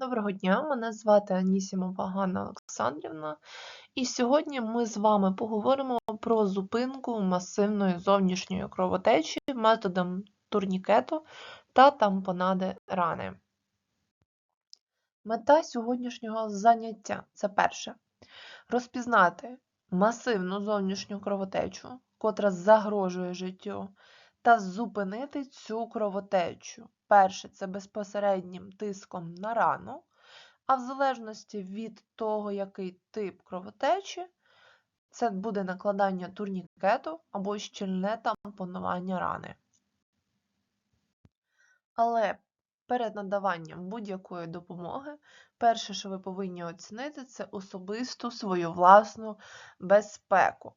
Доброго дня, мене звати Анісімова Ганна Олександрівна, і сьогодні ми з вами поговоримо про зупинку масивної зовнішньої кровотечі методом турнікету та тампонади рани. Мета сьогоднішнього заняття це перше розпізнати масивну зовнішню кровотечу, котра загрожує життю, та зупинити цю кровотечу. Перше це безпосереднім тиском на рану, а в залежності від того, який тип кровотечі, це буде накладання турнікету або щільне тампонування рани. Але перед надаванням будь-якої допомоги, перше, що ви повинні оцінити, це особисту свою власну безпеку.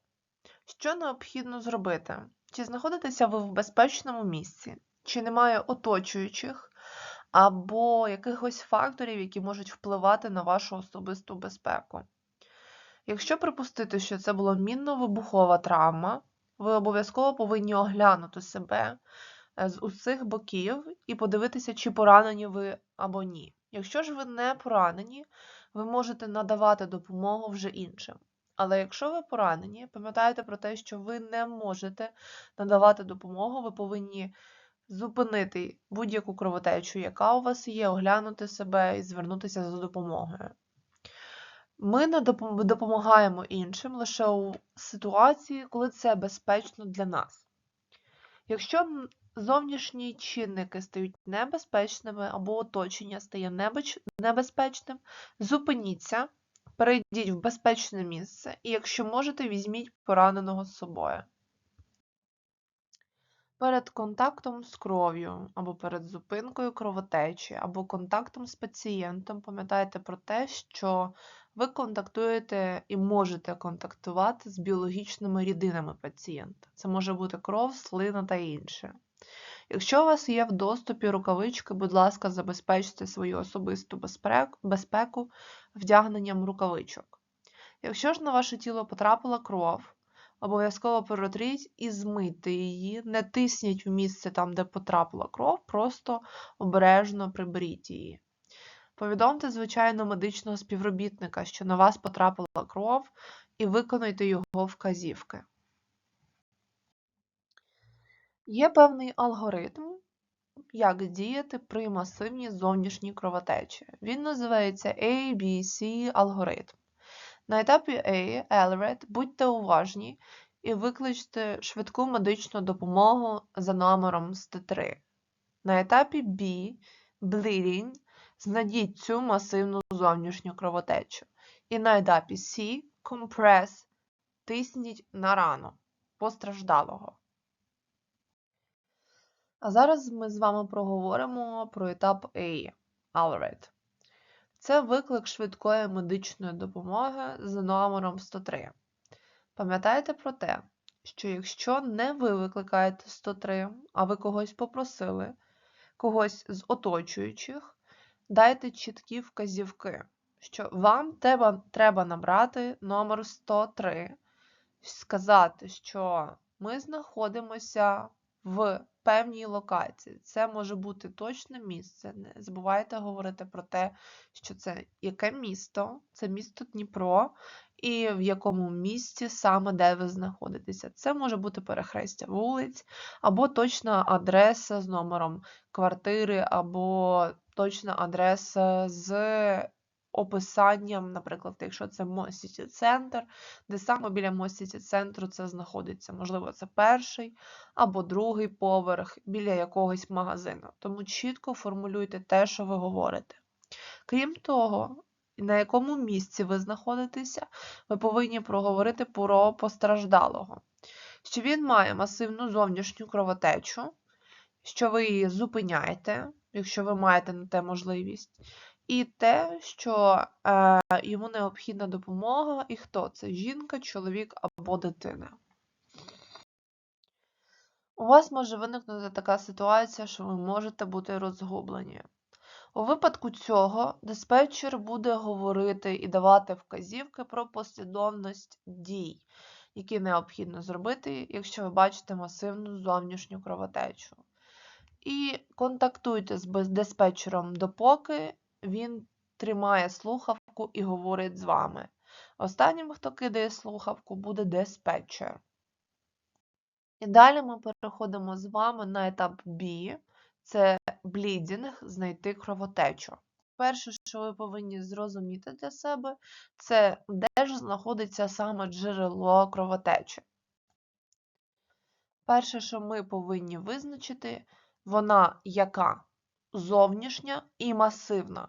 Що необхідно зробити? Чи знаходитеся ви в безпечному місці, чи немає оточуючих, або якихось факторів, які можуть впливати на вашу особисту безпеку. Якщо припустити, що це була мінно-вибухова травма, ви обов'язково повинні оглянути себе е, з усіх боків і подивитися, чи поранені ви або ні. Якщо ж ви не поранені, ви можете надавати допомогу вже іншим. Але якщо ви поранені, пам'ятайте про те, що ви не можете надавати допомогу, ви повинні зупинити будь-яку кровотечу, яка у вас є, оглянути себе і звернутися за допомогою. Ми не допомагаємо іншим лише у ситуації, коли це безпечно для нас. Якщо зовнішні чинники стають небезпечними або оточення стає небезпечним, зупиніться, перейдіть в безпечне місце і, якщо можете, візьміть пораненого з собою. Перед контактом з кров'ю, або перед зупинкою кровотечі, або контактом з пацієнтом пам'ятайте про те, що ви контактуєте і можете контактувати з біологічними рідинами пацієнта. Це може бути кров, слина та інше. Якщо у вас є в доступі рукавички, будь ласка, забезпечте свою особисту безпеку вдягненням рукавичок. Якщо ж на ваше тіло потрапила кров, обов'язково протріть і змийте її, не тисніть в місце там, де потрапила кров, просто обережно приберіть її. Повідомте, звичайно, медичного співробітника, що на вас потрапила кров, і виконуйте його вказівки. Є певний алгоритм, як діяти при масивній зовнішній кровотечі. Він називається ABC алгоритм. На етапі A, Elred, будьте уважні і викличте швидку медичну допомогу за номером 103. На етапі B, Bleeding, знайдіть цю масивну зовнішню кровотечу. І на етапі C, Compress, тисніть на рану постраждалого. А зараз ми з вами проговоримо про етап A, Alred. Це виклик швидкої медичної допомоги за номером 103. Пам'ятайте про те, що якщо не ви викликаєте 103, а ви когось попросили, когось з оточуючих, дайте чіткі вказівки, що вам треба, треба набрати номер 103, сказати, що ми знаходимося в певній локації. Це може бути точне місце. Не забувайте говорити про те, що це яке місто, це місто Дніпро, і в якому місті саме де ви знаходитеся. Це може бути перехрестя вулиць, або точна адреса з номером квартири, або точна адреса з описанням, наприклад, якщо це Мосіті центр, де саме біля Мосіті центру це знаходиться. Можливо, це перший або другий поверх біля якогось магазину. Тому чітко формулюйте те, що ви говорите. Крім того, на якому місці ви знаходитеся, ви повинні проговорити про постраждалого, що він має масивну зовнішню кровотечу, що ви її зупиняєте, якщо ви маєте на те можливість, і те, що е, йому необхідна допомога, і хто це жінка, чоловік або дитина. У вас може виникнути така ситуація, що ви можете бути розгублені. У випадку цього диспетчер буде говорити і давати вказівки про послідовність дій, які необхідно зробити, якщо ви бачите масивну зовнішню кровотечу. І контактуйте з диспетчером допоки він тримає слухавку і говорить з вами. Останнім, хто кидає слухавку, буде диспетчер. І далі ми переходимо з вами на етап B. Це блідінг, знайти кровотечу. Перше, що ви повинні зрозуміти для себе, це де ж знаходиться саме джерело кровотечі. Перше, що ми повинні визначити, вона яка зовнішня і масивна.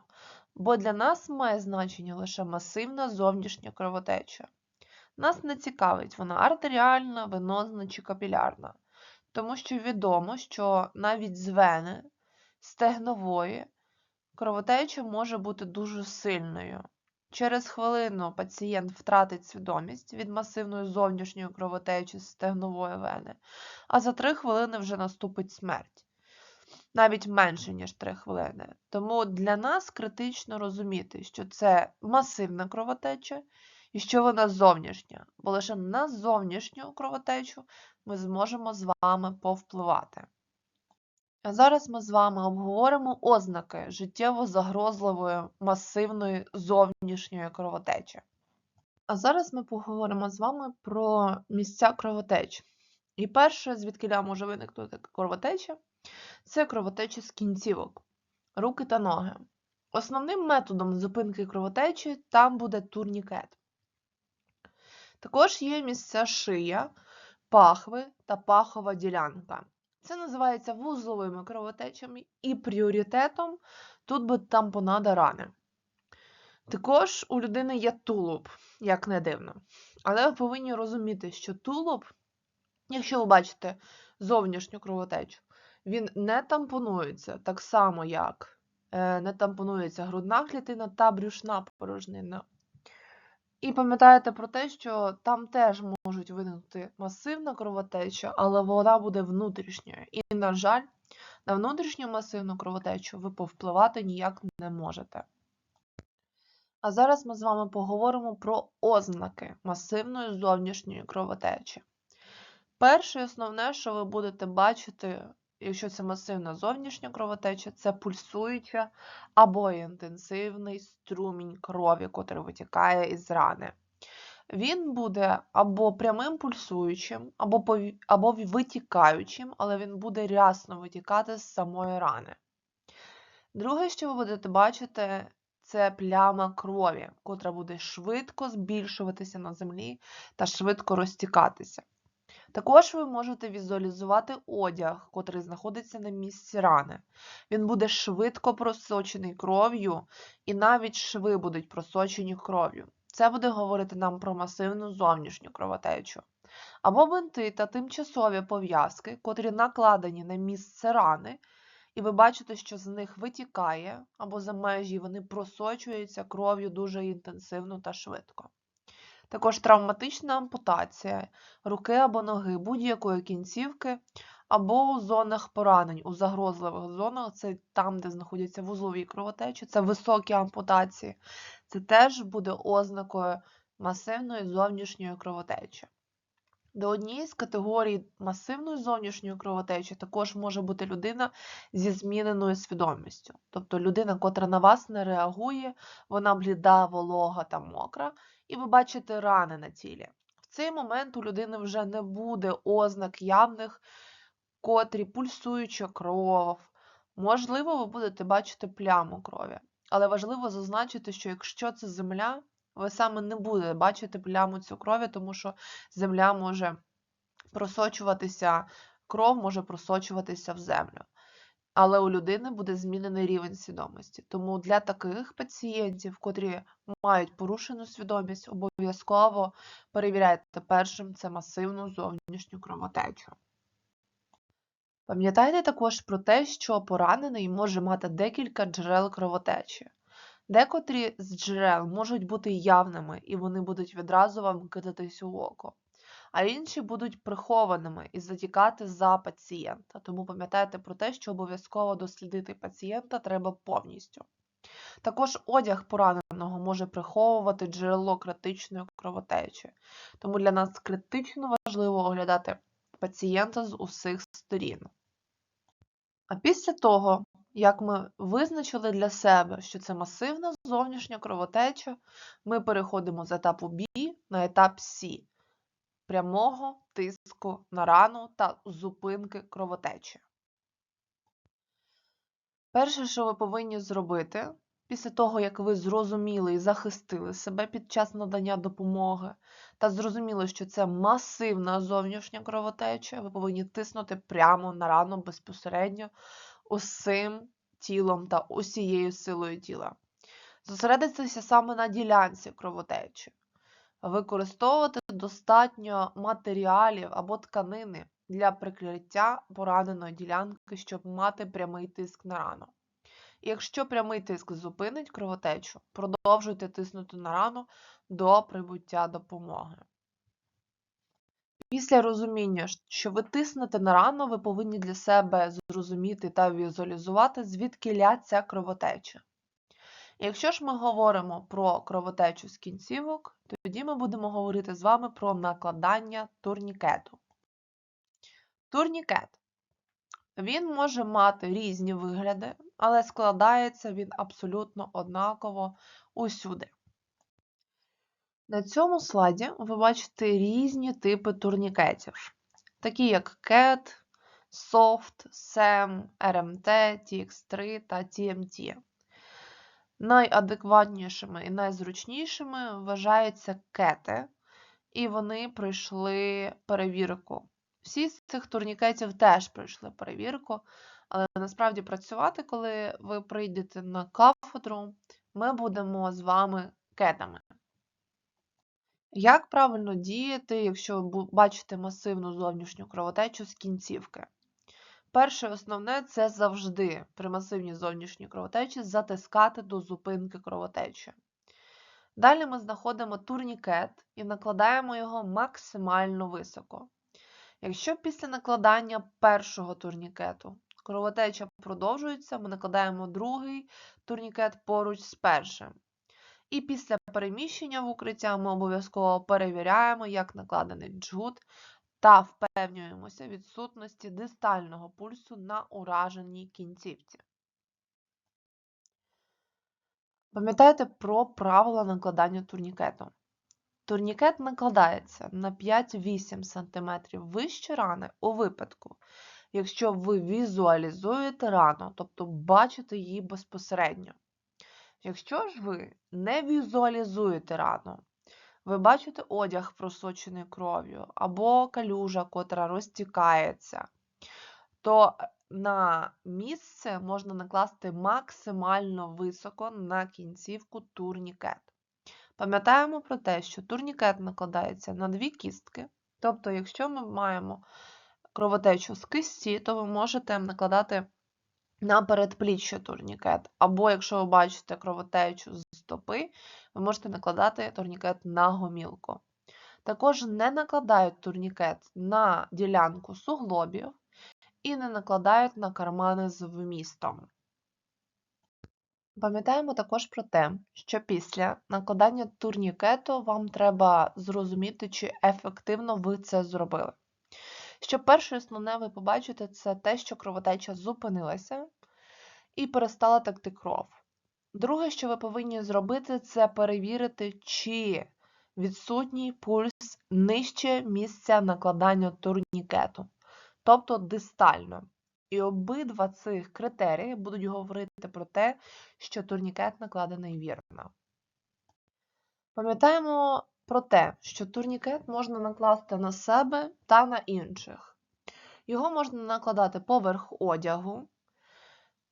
Бо для нас має значення лише масивна зовнішня кровотеча. Нас не цікавить вона артеріальна, венозна чи капілярна, тому що відомо, що навіть з вени стегнової кровотеча може бути дуже сильною. Через хвилину пацієнт втратить свідомість від масивної зовнішньої кровотечі з стегнової вени, а за 3 хвилини вже наступить смерть. Навіть менше, ніж 3 хвилини. Тому для нас критично розуміти, що це масивна кровотеча і що вона зовнішня, бо лише на зовнішню кровотечу ми зможемо з вами повпливати. А зараз ми з вами обговоримо ознаки життєво загрозливої масивної зовнішньої кровотечі. А зараз ми поговоримо з вами про місця кровотечі. І перше, звідки може виникнути кровотеча, це кровотеча з кінцівок, руки та ноги. Основним методом зупинки кровотечі там буде турнікет. Також є місця шия, пахви та пахова ділянка. Це називається вузловими кровотечами і пріоритетом тут буде тампонада рани. Також у людини є тулуб, як не дивно. Але ви повинні розуміти, що тулуб, якщо ви бачите зовнішню кровотечу, він не тампонується так само, як е, не тампонується грудна клітина та брюшна порожнина. І пам'ятаєте про те, що там теж можуть виникнути масивна кровотеча, але вона буде внутрішньою. І, на жаль, на внутрішню масивну кровотечу ви повпливати ніяк не можете. А зараз ми з вами поговоримо про ознаки масивної зовнішньої кровотечі. Перше і основне, що ви будете бачити, якщо це масивна зовнішня кровотеча, це пульсуюча або інтенсивний струмінь крові, котрий витікає із рани. Він буде або прямим пульсуючим, або, пові... або витікаючим, але він буде рясно витікати з самої рани. Друге, що ви будете бачити, це пляма крові, котра буде швидко збільшуватися на землі та швидко розтікатися. Також ви можете візуалізувати одяг, котрий знаходиться на місці рани. Він буде швидко просочений кров'ю, і навіть шви будуть просочені кров'ю. Це буде говорити нам про масивну зовнішню кровотечу. Або бинти та тимчасові пов'язки, котрі накладені на місце рани, і ви бачите, що з них витікає, або за межі вони просочуються кров'ю дуже інтенсивно та швидко. Також травматична ампутація руки або ноги будь-якої кінцівки, або у зонах поранень, у загрозливих зонах, це там, де знаходяться вузлові кровотечі, це високі ампутації. Це теж буде ознакою масивної зовнішньої кровотечі. До однієї з категорій масивної зовнішньої кровотечі також може бути людина зі зміненою свідомістю. Тобто людина, котра на вас не реагує, вона бліда, волога та мокра, і ви бачите рани на тілі. В цей момент у людини вже не буде ознак явних, котрі пульсуюча кров. Можливо, ви будете бачити пляму крові. Але важливо зазначити, що якщо це земля, ви саме не будете бачити пляму цю крові, тому що земля може просочуватися, кров може просочуватися в землю. Але у людини буде змінений рівень свідомості. Тому для таких пацієнтів, котрі мають порушену свідомість, обов'язково перевіряйте першим це масивну зовнішню кровотечу. Пам'ятайте також про те, що поранений може мати декілька джерел кровотечі. Декотрі з джерел можуть бути явними, і вони будуть відразу вам кидатись у око, а інші будуть прихованими і затікати за пацієнта. Тому пам'ятайте про те, що обов'язково дослідити пацієнта треба повністю. Також одяг пораненого може приховувати джерело критичної кровотечі, тому для нас критично важливо оглядати пацієнта з усіх сторін. А після того, як ми визначили для себе, що це масивна зовнішня кровотеча, ми переходимо з етапу B на етап C прямого тиску на рану та зупинки кровотечі. Перше, що ви повинні зробити, після того, як ви зрозуміли і захистили себе під час надання допомоги, та зрозуміли, що це масивна зовнішня кровотеча, ви повинні тиснути прямо на рану безпосередньо усім тілом та усією силою тіла. Зосередитися саме на ділянці кровотечі, використовувати достатньо матеріалів або тканини для прикриття пораненої ділянки, щоб мати прямий тиск на рану. Якщо прямий тиск зупинить кровотечу, продовжуйте тиснути на рану до прибуття допомоги. Після розуміння, що ви тиснете на рану, ви повинні для себе зрозуміти та візуалізувати, звідки ця кровотеча. Якщо ж ми говоримо про кровотечу з кінцівок, тоді ми будемо говорити з вами про накладання турнікету. Турнікет. Він може мати різні вигляди, але складається він абсолютно однаково усюди. На цьому слайді ви бачите різні типи турнікетів, такі як CAT, SOFT, SEM, RMT, TX3 та TMT. Найадекватнішими і найзручнішими вважаються кети, і вони пройшли перевірку. Всі з цих турнікетів теж пройшли перевірку, але насправді працювати, коли ви прийдете на кафедру, ми будемо з вами кетами. Як правильно діяти, якщо бачите масивну зовнішню кровотечу з кінцівки? Перше основне це завжди при масивній зовнішній кровотечі затискати до зупинки кровотечі. Далі ми знаходимо турнікет і накладаємо його максимально високо. Якщо після накладання першого турнікету кровотеча продовжується, ми накладаємо другий турнікет поруч з першим. І після переміщення в укриття ми обов'язково перевіряємо, як накладений джгут, та впевнюємося відсутності дистального пульсу на ураженій кінцівці. Пам'ятайте про правила накладання турнікету. Турнікет накладається на 5-8 см вище рани у випадку, якщо ви візуалізуєте рану, тобто бачите її безпосередньо. Якщо ж ви не візуалізуєте рану, ви бачите одяг просочений кров'ю або калюжа, котра розтікається, то на місце можна накласти максимально високо на кінцівку турнікет. Пам'ятаємо про те, що турнікет накладається на дві кістки. Тобто, якщо ми маємо кровотечу з кисті, то ви можете накладати на передпліччя турнікет. Або, якщо ви бачите кровотечу з стопи, ви можете накладати турнікет на гомілку. Також не накладають турнікет на ділянку суглобів і не накладають на кармани з вмістом. Пам'ятаємо також про те, що після накладання турнікету вам треба зрозуміти, чи ефективно ви це зробили. Що перше основне ви побачите, це те, що кровотеча зупинилася і перестала текти кров. Друге, що ви повинні зробити, це перевірити, чи відсутній пульс нижче місця накладання турнікету, тобто дистально. І обидва цих критерії будуть говорити про те, що турнікет накладений вірно. Пам'ятаємо про те, що турнікет можна накласти на себе та на інших. Його можна накладати поверх одягу.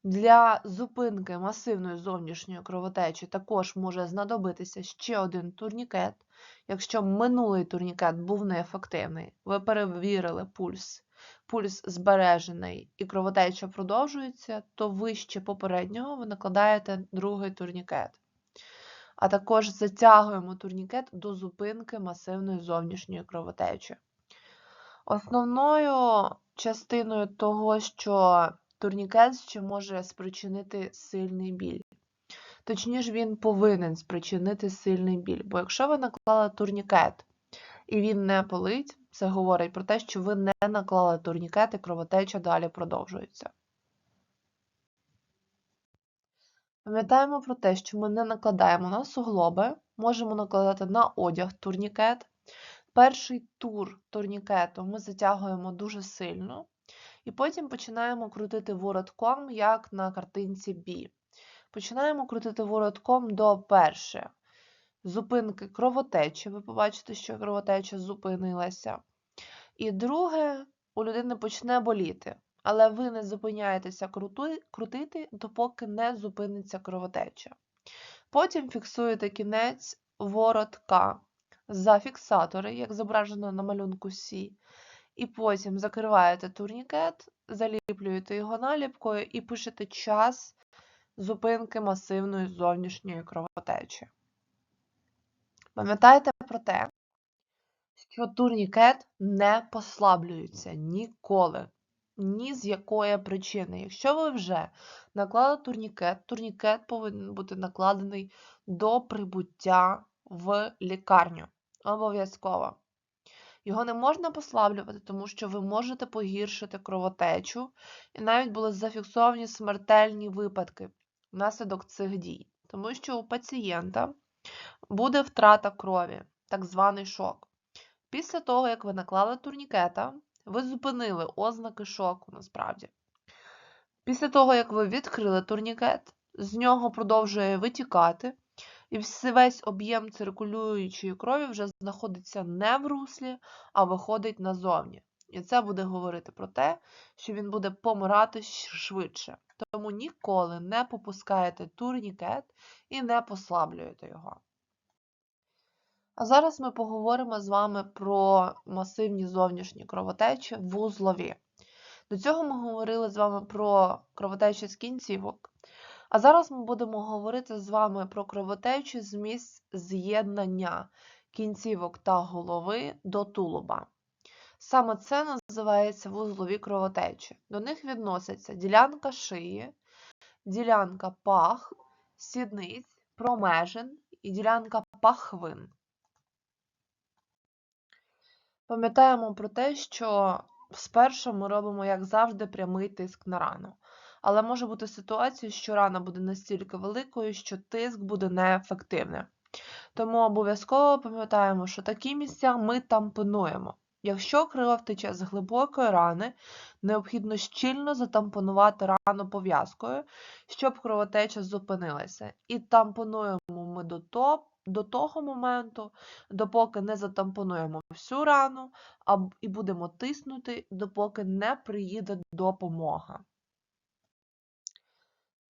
Для зупинки масивної зовнішньої кровотечі також може знадобитися ще один турнікет. Якщо минулий турнікет був неефективний, ви перевірили пульс, пульс збережений і кровотеча продовжується, то вище попереднього ви накладаєте другий турнікет. А також затягуємо турнікет до зупинки масивної зовнішньої кровотечі. Основною частиною того, що турнікет ще може спричинити сильний біль. Точніше, він повинен спричинити сильний біль. Бо якщо ви наклали турнікет і він не болить, це говорить про те, що ви не наклали турнікет і кровотеча далі продовжується. Пам'ятаємо про те, що ми не накладаємо на суглоби, можемо накладати на одяг турнікет. Перший тур турнікету ми затягуємо дуже сильно, і потім починаємо крутити воротком, як на картинці B. Починаємо крутити воротком до перше зупинки кровотечі. Ви побачите, що кровотеча зупинилася. І друге, у людини почне боліти. Але ви не зупиняєтеся крутити, допоки не зупиниться кровотеча. Потім фіксуєте кінець воротка за фіксатори, як зображено на малюнку С. І потім закриваєте турнікет, заліплюєте його наліпкою і пишете час зупинки масивної зовнішньої кровотечі. Пам'ятайте про те, що турнікет не послаблюється ніколи. Ні з якої причини. Якщо ви вже наклали турнікет, турнікет повинен бути накладений до прибуття в лікарню. Обов'язково. Його не можна послаблювати, тому що ви можете погіршити кровотечу, і навіть були зафіксовані смертельні випадки внаслідок цих дій. Тому що у пацієнта буде втрата крові, так званий шок. Після того, як ви наклали турнікета, ви зупинили ознаки шоку насправді. Після того, як ви відкрили турнікет, з нього продовжує витікати, і весь об'єм циркулюючої крові вже знаходиться не в руслі, а виходить назовні. І це буде говорити про те, що він буде помирати швидше. Тому ніколи не попускаєте турнікет і не послаблюєте його. А зараз ми поговоримо з вами про масивні зовнішні кровотечі вузлові. До цього ми говорили з вами про кровотечі з кінцівок. А зараз ми будемо говорити з вами про кровотечі з місць з'єднання кінцівок та голови до тулуба. Саме це називається вузлові кровотечі. До них відносяться ділянка шиї, ділянка пах, сідниць, промежин і ділянка пахвин. Пам'ятаємо про те, що спершу ми робимо, як завжди, прямий тиск на рану. Але може бути ситуація, що рана буде настільки великою, що тиск буде неефективним. Тому обов'язково пам'ятаємо, що такі місця ми тампонуємо. Якщо кров тече з глибокої рани, необхідно щільно затампонувати рану пов'язкою, щоб кровотеча зупинилася. І тампонуємо ми до, до того моменту, допоки не затампонуємо всю рану, і будемо тиснути, допоки не приїде допомога.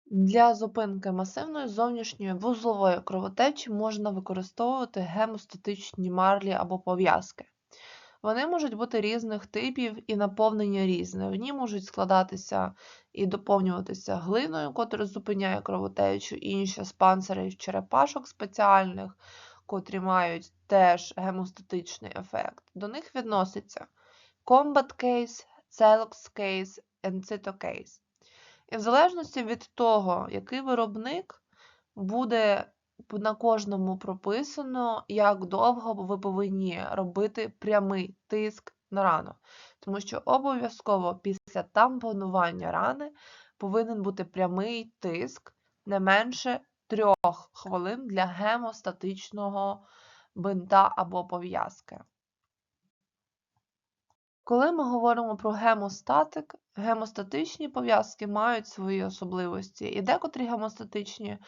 Для зупинки масивної зовнішньої вузлової кровотечі можна використовувати гемостатичні марлі або пов'язки. Вони можуть бути різних типів і наповнення різне. Одні можуть складатися і доповнюватися глиною, котра зупиняє кровотечу, інші з панцирів черепашок спеціальних, котрі мають теж гемостатичний ефект. До них відноситься Combat Case, Celox Case, Encito Case. І в залежності від того, який виробник, буде на кожному прописано, як довго ви повинні робити прямий тиск на рану. Тому що обов'язково після тампонування рани повинен бути прямий тиск не менше 3 хвилин для гемостатичного бинта або пов'язки. Коли ми говоримо про гемостатик, гемостатичні пов'язки мають свої особливості, і декотрі гемостатичні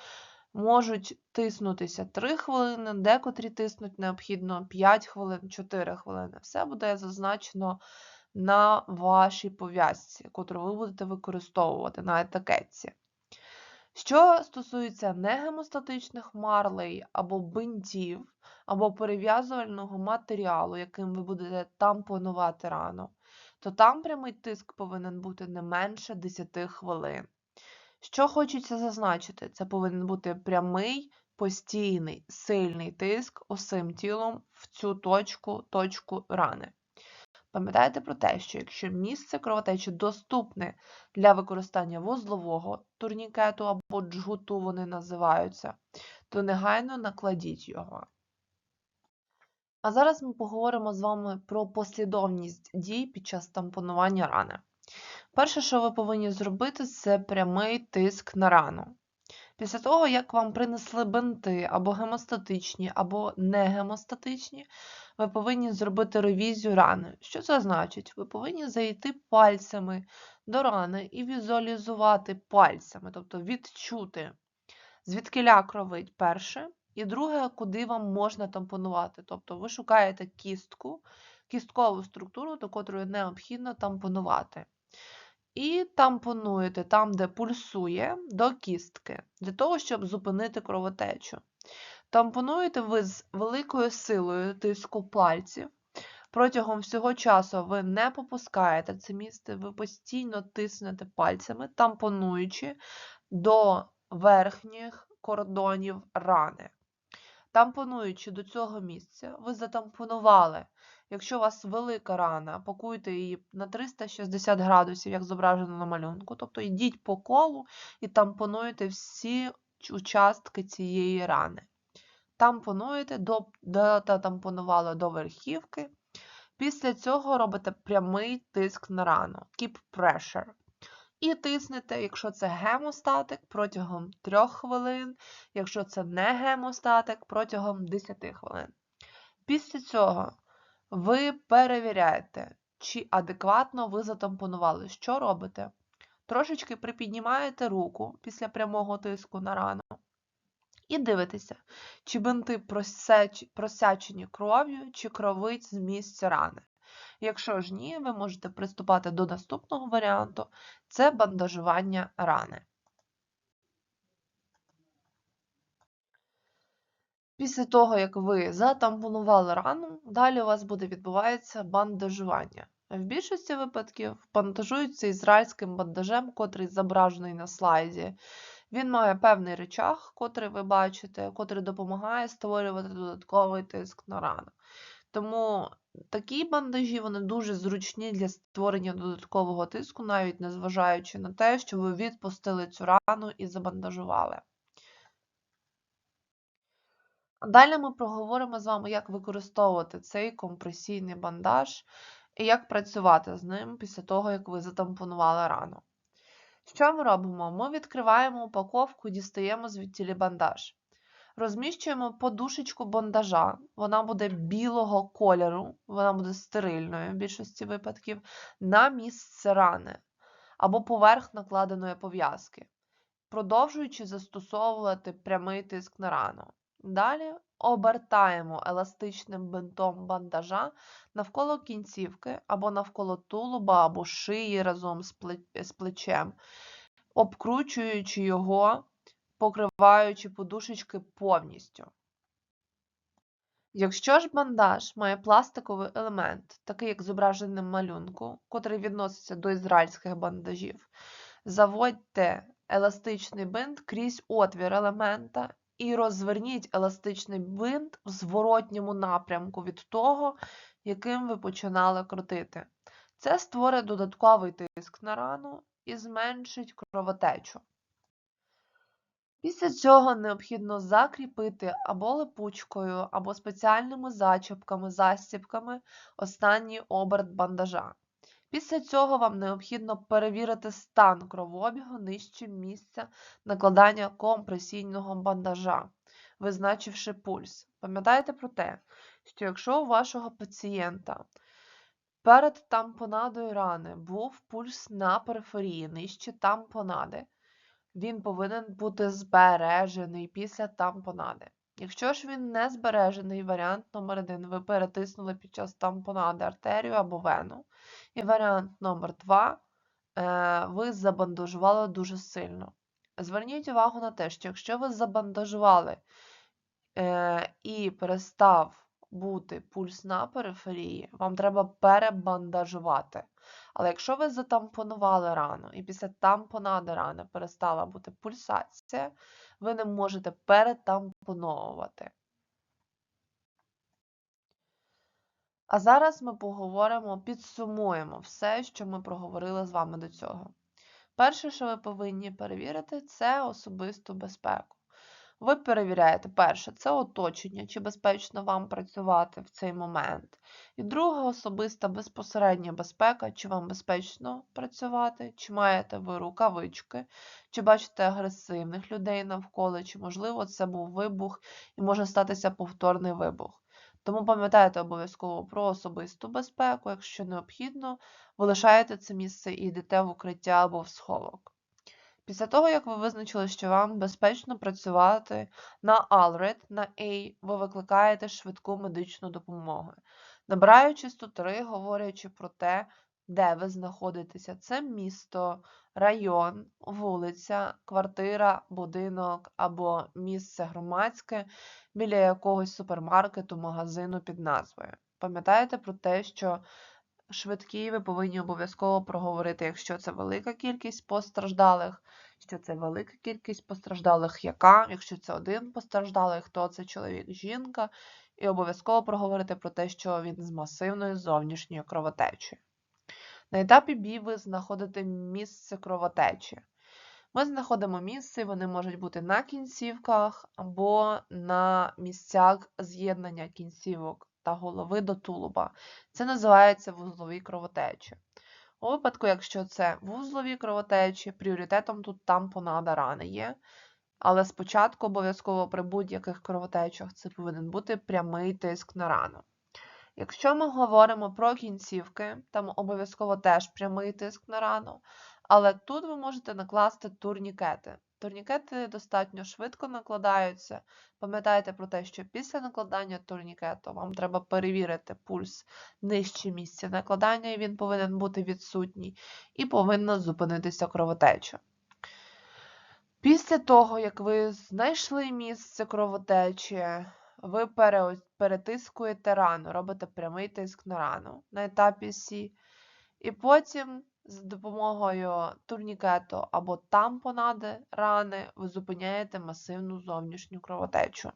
можуть тиснутися 3 хвилини, декотрі тиснуть необхідно 5 хвилин, 4 хвилини. Все буде зазначено на вашій пов'язці, котру ви будете використовувати на етикетці. Що стосується негемостатичних марлей або бинтів, або перев'язувального матеріалу, яким ви будете тампонувати рану, то там прямий тиск повинен бути не менше 10 хвилин. Що хочеться зазначити, це повинен бути прямий, постійний, сильний тиск усім тілом в цю точку, точку рани. Пам'ятайте про те, що якщо місце кровотечі доступне для використання вузлового турнікету або джгуту вони називаються, то негайно накладіть його. А зараз ми поговоримо з вами про послідовність дій під час тампонування рани. Перше, що ви повинні зробити, це прямий тиск на рану. Після того, як вам принесли бинти або гемостатичні, або негемостатичні, ви повинні зробити ревізію рани. Що це значить? Ви повинні зайти пальцями до рани і візуалізувати пальцями, тобто відчути, звідкиля кровить перше, і друге, куди вам можна тампонувати. Тобто ви шукаєте кістку, кісткову структуру, до котрої необхідно тампонувати. І тампонуєте там, де пульсує, до кістки, для того, щоб зупинити кровотечу. Тампонуєте ви з великою силою тиску пальців. Протягом всього часу ви не попускаєте це місце, ви постійно тиснете пальцями, тампонуючи до верхніх кордонів рани. Тампонуючи до цього місця, ви затампонували. Якщо у вас велика рана, пакуйте її на 360 градусів, як зображено на малюнку. Тобто йдіть по колу і тампонуєте всі участки цієї рани. Тампонуєте, до, дотампонували до верхівки. Після цього робите прямий тиск на рану. Keep pressure. І тиснете, якщо це гемостатик, протягом 3 хвилин, якщо це не гемостатик, протягом 10 хвилин. Після цього ви перевіряєте, чи адекватно ви затампонували. Що робите? Трошечки припіднімаєте руку після прямого тиску на рану. І дивитеся, чи бинти просячені кров'ю, чи кровить з місця рани. Якщо ж ні, ви можете приступати до наступного варіанту це бандажування рани. Після того, як ви затампонували рану, далі у вас буде відбуватися бандажування. В більшості випадків бандажуються ізраїльським бандажем, котрий зображений на слайді. Він має певний речах, котрий ви бачите, котрий допомагає створювати додатковий тиск на рану. Тому такі бандажі вони дуже зручні для створення додаткового тиску, навіть незважаючи на те, що ви відпустили цю рану і забандажували. Далі ми проговоримо з вами, як використовувати цей компресійний бандаж і як працювати з ним після того, як ви затампонували рану. Що ми робимо? Ми відкриваємо упаковку, дістаємо звідтілі бандаж. Розміщуємо подушечку бандажа, вона буде білого кольору, вона буде стерильною в більшості випадків, на місце рани або поверх накладеної пов'язки, продовжуючи застосовувати прямий тиск на рану. Далі обертаємо еластичним бинтом бандажа навколо кінцівки або навколо тулуба або шиї разом з плечем, обкручуючи його, покриваючи подушечки повністю. Якщо ж бандаж має пластиковий елемент, такий як зображений малюнку, котрий відноситься до ізраїльських бандажів, заводьте еластичний бинт крізь отвір елемента і розверніть еластичний бинт в зворотньому напрямку від того, яким ви починали крутити. Це створить додатковий тиск на рану і зменшить кровотечу. Після цього необхідно закріпити або липучкою, або спеціальними зачіпками, застіпками останній оберт бандажа. Після цього вам необхідно перевірити стан кровообігу нижче місця накладання компресійного бандажа, визначивши пульс. Пам'ятайте про те, що якщо у вашого пацієнта перед тампонадою рани був пульс на периферії нижче тампонади, він повинен бути збережений після тампонади. Якщо ж він не збережений, варіант номер 1 ви перетиснули під час тампонади артерію або вену. І варіант номер 2 е, ви забандажували дуже сильно. Зверніть увагу на те, що якщо ви забандажували е, і перестав бути пульс на периферії, вам треба перебандажувати. Але якщо ви затампонували рану, і після тампонади рани перестала бути пульсація, ви не можете перетампоновувати. А зараз ми поговоримо, підсумуємо все, що ми проговорили з вами до цього. Перше, що ви повинні перевірити, це особисту безпеку. Ви перевіряєте, перше, це оточення, чи безпечно вам працювати в цей момент. І друге, особиста безпосередня безпека, чи вам безпечно працювати, чи маєте ви рукавички, чи бачите агресивних людей навколо, чи, можливо, це був вибух і може статися повторний вибух. Тому пам'ятайте обов'язково про особисту безпеку, якщо необхідно, ви лишаєте це місце і йдете в укриття або в сховок. Після того, як ви визначили, що вам безпечно працювати на ALRED, на A, ви викликаєте швидку медичну допомогу. Набираючи 103, говорячи про те, де ви знаходитеся. Це місто, район, вулиця, квартира, будинок або місце громадське біля якогось супермаркету, магазину під назвою. Пам'ятаєте про те, що швидкі ви повинні обов'язково проговорити, якщо це велика кількість постраждалих, що це велика кількість постраждалих, яка, якщо це один постраждалий, хто це чоловік, жінка, і обов'язково проговорити про те, що він з масивною зовнішньою кровотечею. На етапі Б ви знаходите місце кровотечі. Ми знаходимо місце, вони можуть бути на кінцівках або на місцях з'єднання кінцівок та голови до тулуба. Це називається вузлові кровотечі. У випадку, якщо це вузлові кровотечі, пріоритетом тут тампонада рани є. Але спочатку обов'язково при будь-яких кровотечах це повинен бути прямий тиск на рану. Якщо ми говоримо про кінцівки, там обов'язково теж прямий тиск на рану, але тут ви можете накласти турнікети. Турнікети достатньо швидко накладаються. Пам'ятайте про те, що після накладання турнікету вам треба перевірити пульс нижче місця накладання, і він повинен бути відсутній, і повинна зупинитися кровотеча. Після того, як ви знайшли місце кровотечі, ви перетискуєте рану, робите прямий тиск на рану на етапі С. І потім з допомогою турнікету або тампонади рани ви зупиняєте масивну зовнішню кровотечу.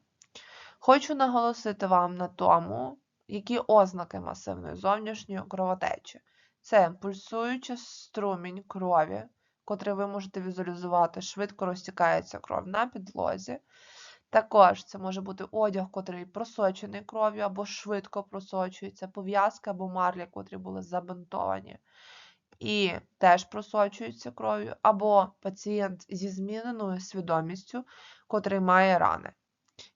Хочу наголосити вам на тому, які ознаки масивної зовнішньої кровотечі. Це пульсуючий струмінь крові, котрий ви можете візуалізувати, швидко розтікається кров на підлозі. Також це може бути одяг, котрий просочений кров'ю або швидко просочується, пов'язки або марлі, котрі були забинтовані і теж просочуються кров'ю, або пацієнт зі зміненою свідомістю, котрий має рани.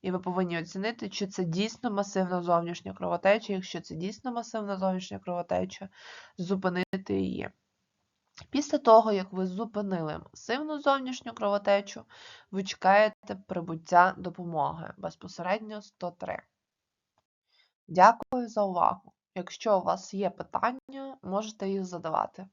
І ви повинні оцінити, чи це дійсно масивна зовнішня кровотеча. Якщо це дійсно масивна зовнішня кровотеча, зупинити її. Після того, як ви зупинили масивну зовнішню кровотечу, ви чекаєте прибуття допомоги безпосередньо 103. Дякую за увагу. Якщо у вас є питання, можете їх задавати.